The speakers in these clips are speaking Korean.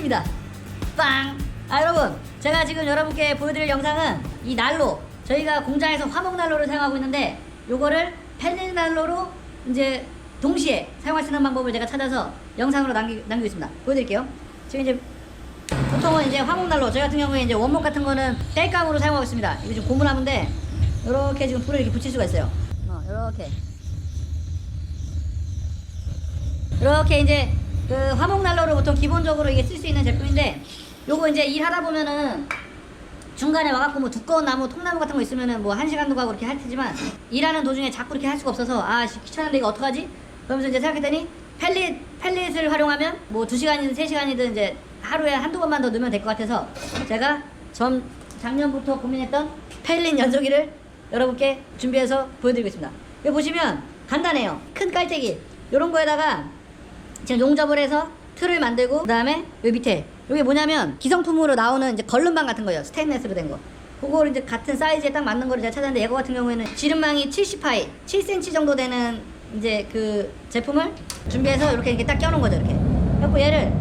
팬입니다. 빵! 아 여러분 제가 지금 여러분께 보여드릴 영상은 이 난로 저희가 공장에서 화목 난로를 사용하고 있는데 요거를 펠린 난로로 이제 동시에 사용할 수 있는 방법을 제가 찾아서 영상으로 남기, 남기겠습니다. 보여드릴게요. 지금 이제 보통은 이제 화목 난로 저희 같은 경우에 이제 원목 같은 거는 땔감으로 사용하고 있습니다. 이게 지금 고무나무인데 이렇게 지금 불을 이렇게 붙일 수가 있어요. 어, 이렇게 이렇게 이제 그 화목 난로를 보통 기본적으로 이게 쓸 수 있는 제품인데 요거 이제 일하다 보면은 중간에 와갖고 뭐 두꺼운 나무, 통나무 같은 거 있으면은 뭐 한 시간도 가고 이렇게 할 테지만 일하는 도중에 자꾸 이렇게 할 수가 없어서 아 씨, 귀찮은데 이거 어떡하지? 그러면서 이제 생각했더니 펠릿, 펠릿을 활용하면 뭐 두 시간이든 세 시간이든 이제 하루에 한두 번만 더 넣으면 될 것 같아서 제가 전 작년부터 고민했던 펠릿 연소기를 여러분께 준비해서 보여드리겠습니다. 여기 보시면 간단해요. 큰 깔때기 이런 거에다가 지금 용접을 해서 틀을 만들고 그다음에 여기 밑에 이게 뭐냐면 기성품으로 나오는 이제 걸름방 같은 거예요 스테인레스로 된 거. 그걸 이제 같은 사이즈에 딱 맞는 거를 제가 찾았는데 얘거 같은 경우에는 지름망이 70파이 7cm 정도 되는 이제 그 제품을 준비해서 이렇게 이렇게 딱 껴놓은 거죠 이렇게. 그래고 얘를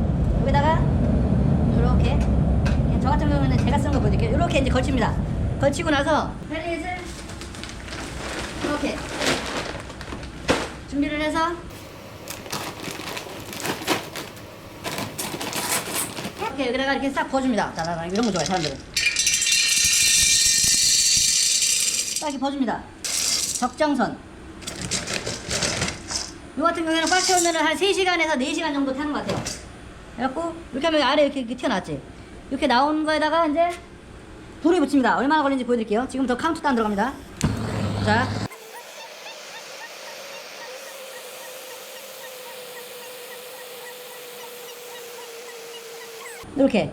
여기다가 이렇게 저 같은 경우에는 제가 쓴거 보여드릴게요. 이렇게 이제 걸칩니다. 걸치고 나서 펠릿을 이렇게 준비를 해서 이렇게 여기다가 이렇게 싹 부어줍니다. 자자자 이런 거 좋아해 사람들은. 딱 이렇게 부어줍니다. 적정선. 이 같은 경우에는 꽉 채우면 한 3시간에서 4시간 정도 타는 것 같아요. 그래갖고 이렇게 하면 아래 이렇게, 이렇게 튀어나왔지. 이렇게 나온 거에다가 이제 불을 붙입니다. 얼마나 걸리는지 보여드릴게요. 지금부터 카운트다운 들어갑니다. 자. 이렇게.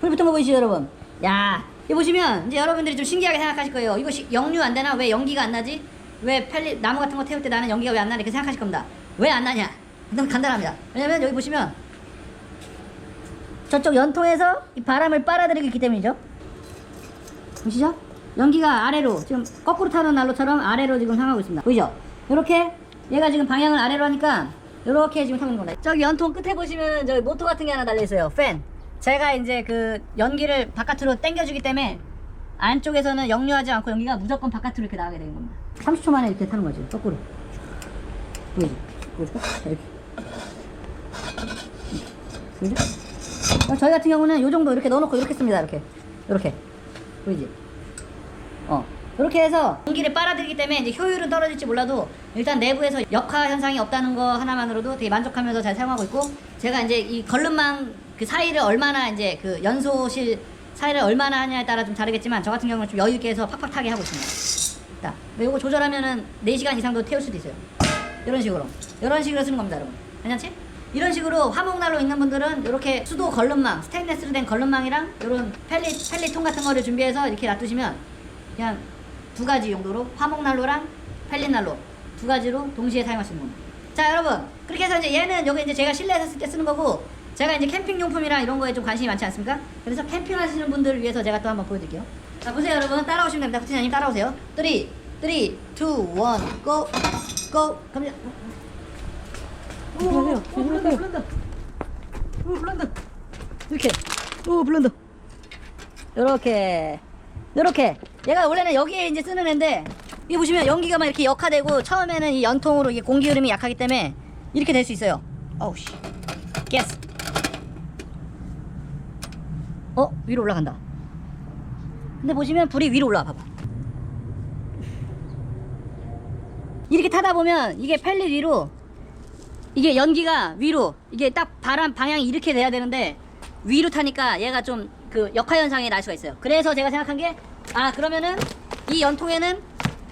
불 붙은 거 보이시죠 여러분? 야 이거 보시면 이제 여러분들이 좀 신기하게 생각하실 거예요. 시- 역류 안 되나? 왜 연기가 안 나지? 왜 펠리 나무 같은 거 태울 때 나는 연기가 왜 안 나냐 이렇게 생각하실 겁니다. 왜 안 나냐? 너무 간단합니다. 왜냐면 여기 보시면 저쪽 연통에서 이 바람을 빨아들이고 있기 때문이죠. 보시죠? 연기가 아래로 지금 거꾸로 타는 난로처럼 아래로 지금 향하고 있습니다. 보이죠? 이렇게 얘가 지금 방향을 아래로 하니까 이렇게 지금 타고 있는 겁니다. 저기 연통 끝에 보시면 저기 모터 같은 게 하나 달려 있어요. 팬 제가 이제 그 연기를 바깥으로 당겨주기 때문에 안쪽에서는 역류하지 않고 연기가 무조건 바깥으로 이렇게 나가게 되는 겁니다. 30초 만에 이렇게 타는 거죠 거꾸로. 보이죠 보이죠 보이죠 어, 저희 같은 경우는 요 정도 이렇게 넣어놓고 이렇게 씁니다 이렇게. 이렇게. 보이지? 어. 이렇게 해서 공기를 빨아들이기 때문에 이제 효율은 떨어질지 몰라도 일단 내부에서 역화 현상이 없다는 거 하나만으로도 되게 만족하면서 잘 사용하고 있고 제가 이제 이 걸름망 그 사이를 얼마나 이제 그 연소실 사이를 얼마나 하냐에 따라 좀 다르겠지만 저 같은 경우는 좀 여유 있게 해서 팍팍 타게 하고 있습니다. 자, 이거 조절하면은 4시간 이상도 태울 수도 있어요. 이런 식으로 이런 식으로 쓰는 겁니다, 여러분. 괜찮지? 이런 식으로 화목난로 있는 분들은 이렇게 수도 걸름망, 스테인레스로 된 걸름망이랑 이런 펠릿 펠릿통 같은 거를 준비해서 이렇게 놔두시면 그냥 두 가지 용도로 화목난로랑 펠릿난로 두 가지로 동시에 사용할 수 있는 겁니다. 자, 여러분 그렇게 해서 이제 얘는 여기 이제 제가 실내에서 쓸 때 쓰는 거고 제가 이제 캠핑 용품이랑 이런 거에 좀 관심이 많지 않습니까? 그래서 캠핑 하시는 분들을 위해서 제가 또 한번 보여드릴게요. 자, 보세요, 여러분. 따라오시면 됩니다. 구티나님 따라오세요. 3, 3, 2, 1, go, go. 갑니다. 오, 오, 블런더, 블런더. 오, 블런더. 이렇게. 오, 블런더. 요렇게. 요렇게. 얘가 원래는 여기에 이제 쓰는 애인데, 이 보시면 연기가 막 이렇게 역화되고, 처음에는 이 연통으로 이게 공기 흐름이 약하기 때문에, 이렇게 될 수 있어요. 어우, 씨. 예스. 어? 위로 올라간다. 근데 보시면 불이 위로 올라와 봐봐. 이렇게 타다 보면 이게 펠릿 위로 이게 연기가 위로 이게 딱 바람 방향이 이렇게 돼야 되는데 위로 타니까 얘가 좀 그 역화 현상이 날 수가 있어요. 그래서 제가 생각한 게 아 그러면은 이 연통에는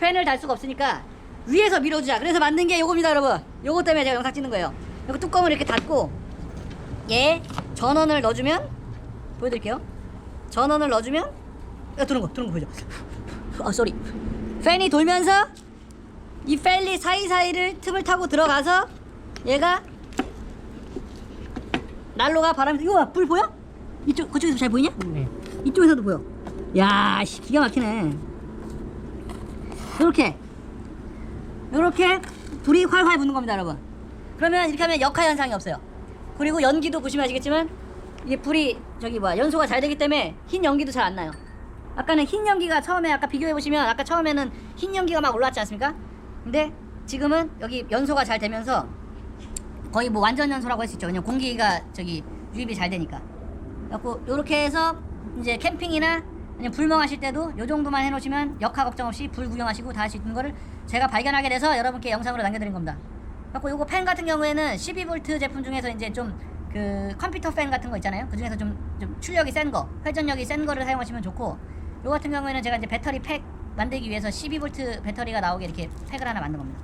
팬을 달 수가 없으니까 위에서 밀어주자. 그래서 만든 게 요겁니다, 여러분. 요거 때문에 제가 영상 찍는 거예요. 여기 뚜껑을 이렇게 닫고 얘 전원을 넣어주면 보여드릴게요. 전원을 넣어주면 야 도는 거 도는 거 보이죠? 아 쏘리. 팬이 돌면서 이 펠리 사이사이를 틈을 타고 들어가서 얘가 난로가 바람에 이거 봐, 불 보여? 이쪽 그쪽에서 잘 보이냐? 네. 이쪽에서도 보여. 야, 씨, 기가 막히네. 이렇게, 이렇게 불이 활활 붙는 겁니다, 여러분. 그러면 이렇게 하면 역화 현상이 없어요. 그리고 연기도 보시면 아시겠지만 이게 불이 저기 뭐야 연소가 잘 되기 때문에 흰 연기도 잘 안 나요. 아까는 흰 연기가 처음에 아까 비교해 보시면 아까 처음에는 흰 연기가 막 올라왔지 않습니까? 근데 지금은 여기 연소가 잘 되면서 거의 뭐 완전 연소라고 할 수 있죠. 그냥 공기가 저기 유입이 잘 되니까. 그래갖고 요렇게 해서 이제 캠핑이나 아니면 불멍하실 때도 요 정도만 해놓으시면 역하 걱정 없이 불 구경하시고 다 할 수 있는 거를 제가 발견하게 돼서 여러분께 영상으로 남겨드린 겁니다. 그래갖고 요거 팬 같은 경우에는 12V 제품 중에서 이제 좀 그 컴퓨터 팬 같은 거 있잖아요. 그 중에서 좀, 좀 출력이 센 거, 회전력이 센 거를 사용하시면 좋고 요 같은 경우에는 제가 이제 배터리 팩 만들기 위해서 12V 배터리가 나오게 이렇게 팩을 하나 만든 겁니다.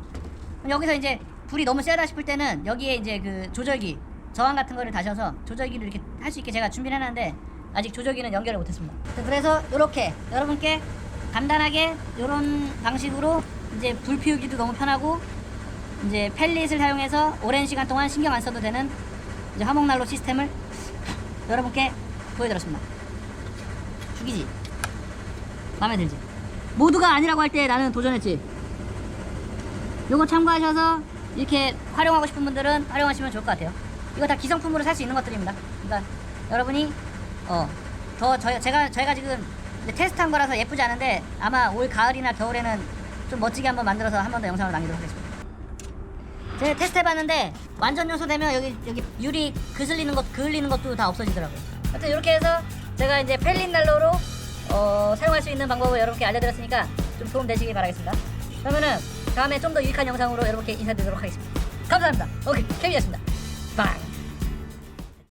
그럼 여기서 이제 불이 너무 세다 싶을 때는 여기에 이제 그 조절기 저항 같은 거를 다셔서 조절기를 이렇게 할 수 있게 제가 준비를 해놨는데 아직 조절기는 연결을 못했습니다. 그래서 이렇게 여러분께 간단하게 이런 방식으로 이제 불 피우기도 너무 편하고 이제 펠릿을 사용해서 오랜 시간 동안 신경 안 써도 되는 이제 화목난로 시스템을 여러분께 보여드렸습니다. 죽이지? 마음에 들지? 모두가 아니라고 할 때 나는 도전했지. 요거 참고하셔서 이렇게 활용하고 싶은 분들은 활용하시면 좋을 것 같아요. 이거 다 기성품으로 살 수 있는 것들입니다. 그러니까 여러분이 어 더 저 제가 저희가 지금 테스트한 거라서 예쁘지 않은데 아마 올 가을이나 겨울에는 좀 멋지게 한번 만들어서 한 번 더 영상을 남기도록 하겠습니다. 제가 테스트 해봤는데 완전 요소 되면 여기 여기 유리 그슬리는 것 그을리는 것도 다 없어지더라고요. 하여튼 이렇게 해서 제가 이제 펠린 난로로 어, 사용할 수 있는 방법을 여러분께 알려드렸으니까 좀 도움 되시길 바라겠습니다. 그러면은 다음에 좀 더 유익한 영상으로 여러분께 인사드리도록 하겠습니다. 감사합니다. 오케이 케빈이었습니다. 빵.